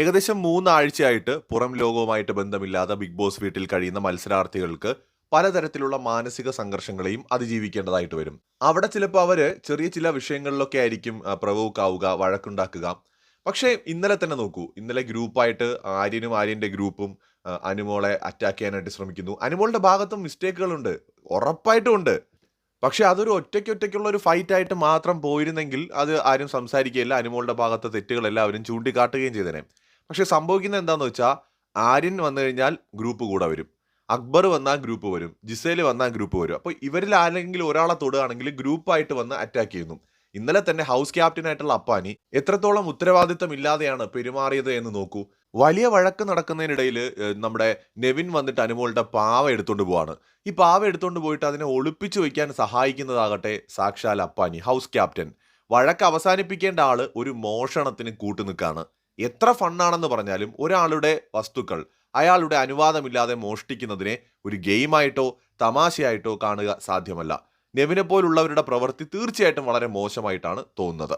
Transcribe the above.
ഏകദേശം മൂന്നാഴ്ചയായിട്ട് പുറം ലോകവുമായിട്ട് ബന്ധമില്ലാതെ big boss വീട്ടിൽ കഴിയുന്ന മത്സരാർത്ഥികൾക്ക് പലതരത്തിലുള്ള മാനസിക സംഘർഷങ്ങളെയും അതിജീവിക്കേണ്ടതായിട്ട് വരും. അവിടെ ചിലപ്പോൾ അവർ ചെറിയ ചില വിഷയങ്ങളിലൊക്കെ ആയിരിക്കും പ്രവോക്കാവുക വഴക്കുണ്ടാക്കുക. പക്ഷേ ഇന്നലെ തന്നെ നോക്കൂ. ഇന്നലെ ഗ്രൂപ്പായിട്ട് ആര്യനും ആര്യന്റെ ഗ്രൂപ്പും അനുമോളെ അറ്റാക്ക് ചെയ്യാനായിട്ട് ശ്രമിക്കുന്നു. അനുമോളുടെ ഭാഗത്തും മിസ്റ്റേക്കുകളുണ്ട് ഉറപ്പായിട്ടും ഉണ്ട്. പക്ഷെ അതൊരു ഒറ്റയ്ക്ക് ഒറ്റയ്ക്കുള്ള ഒരു ഫൈറ്റ് ആയിട്ട് മാത്രം പോയിരുന്നെങ്കിൽ അത് ആരും സംസാരിക്കുകയില്ല. അനുമോളുടെ ഭാഗത്തെ തെറ്റുകൾ എല്ലാവരും ചൂണ്ടിക്കാട്ടുകയും ചെയ്തേനെ. പക്ഷെ സംഭവിക്കുന്നത് എന്താന്ന് വെച്ചാൽ ആര്യൻ വന്നു കഴിഞ്ഞാൽ ഗ്രൂപ്പ് കൂടെ വരും. അക്ബർ വന്നാൽ ഗ്രൂപ്പ് വരും. ജിസേൽ വന്നാൽ ഗ്രൂപ്പ് വരും. അപ്പോൾ ഇവരിൽ ആരെങ്കിലും ഒരാളെ തൊടുകയാണെങ്കിൽ ഗ്രൂപ്പായിട്ട് വന്ന് അറ്റാക്ക് ചെയ്യുന്നു. ഇന്നലെ തന്നെ ഹൗസ് ക്യാപ്റ്റനായിട്ടുള്ള അപ്പാനി എത്രത്തോളം ഉത്തരവാദിത്തം ഇല്ലാതെയാണ് പെരുമാറിയത് എന്ന് നോക്കൂ. വലിയ വഴക്ക് നടക്കുന്നതിനിടയിൽ നമ്മുടെ നെവിൻ വന്നിട്ട് അനുമോളുടെ പാവ എടുത്തുകൊണ്ട് പോവാണ്. ഈ പാവ എടുത്തുകൊണ്ട് പോയിട്ട് അതിനെ ഒളിപ്പിച്ചു വയ്ക്കാൻ സഹായിക്കുന്നതാകട്ടെ സാക്ഷാൽ അപ്പാനി ഹൗസ് ക്യാപ്റ്റൻ വഴക്ക് അവസാനിപ്പിക്കേണ്ട ആൾ ഒരു മോഷണത്തിന് കൂട്ടുനിൽക്കാണ്. എത്ര ഫണ്ണാണെന്ന് പറഞ്ഞാലും ഒരാളുടെ വസ്തുക്കൾ അയാളുടെ അനുവാദമില്ലാതെ മോഷ്ടിക്കുന്നതിനെ ഒരു ഗെയിമായിട്ടോ തമാശയായിട്ടോ കാണുക സാധ്യമല്ല. നെവിനെ പോലുള്ളവരുടെ പ്രവൃത്തി തീർച്ചയായിട്ടും വളരെ മോശമായിട്ടാണ് തോന്നുന്നത്.